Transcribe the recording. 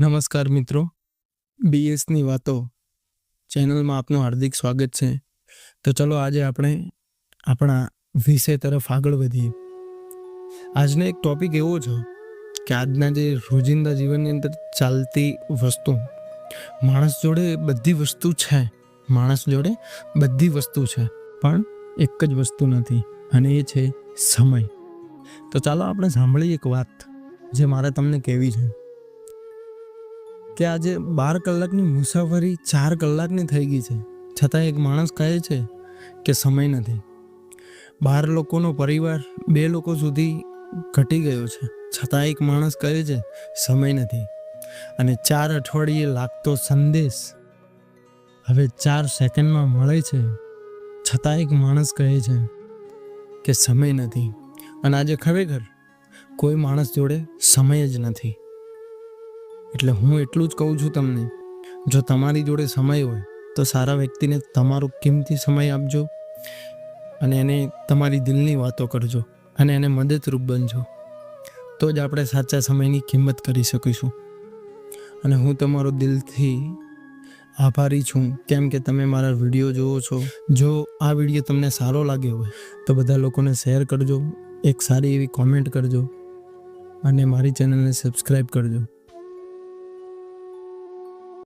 નમસ્કાર મિત્રો. બીએસની વાતો ચેનલમાં આપનું હાર્દિક સ્વાગત છે. તો ચલો આજે આપણે આપણા વિષય તરફ આગળ વધીએ. આજનો એક ટોપિક એવો છે કે આજના જે રોજિંદા જીવનની અંદર ચાલતી વસ્તુ, માણસ જોડે બધી વસ્તુ છે. માણસ જોડે બધી વસ્તુ છે, પણ એક જ વસ્તુ નથી અને એ છે સમય. તો ચાલો આપણે સાંભળીએ એક વાત જે મારે તમને કહેવી છે. કે આજે બાર કલાકની મુસાફરી ચાર કલાકની થઈ ગઈ છે. છતાં એક માણસ કહે છે કે સમય નથી. બાર લોકોનો પરિવાર બે લોકો સુધી ઘટી ગયો છે. છતાં એક માણસ કહે છે, સમય નથી. અને ચાર અઠવાડિયે લાગતો સંદેશ હવે ચાર સેકન્ડમાં મળે છે. છતાં એક માણસ કહે છે કે સમય નથી. અને આજે ખરેખર કોઈ માણસ જોડે સમય જ નથી. એટલે હું એટલું જ કહું છું તમને, જો તમારી જોડે સમય હોય, તો સારા વ્યક્તિને તમારો કિંમતી સમય આપજો અને એને તમારી દિલની વાતો કરજો અને એને મદદરૂપ બનજો. તો જ આપણે સાચા સમયની કિંમત કરી શકીશું. અને હું તમારો દિલથી આભારી છું, કેમ કે તમે મારા વીડિયો જુઓ છો. જો આ વીડિયો તમને સારો લાગ્યો હોય, તો બધા લોકોને શેર કરજો, એક સારી એવી કોમેન્ટ કરજો અને મારી ચેનલને સબસ્ક્રાઈબ કરજો.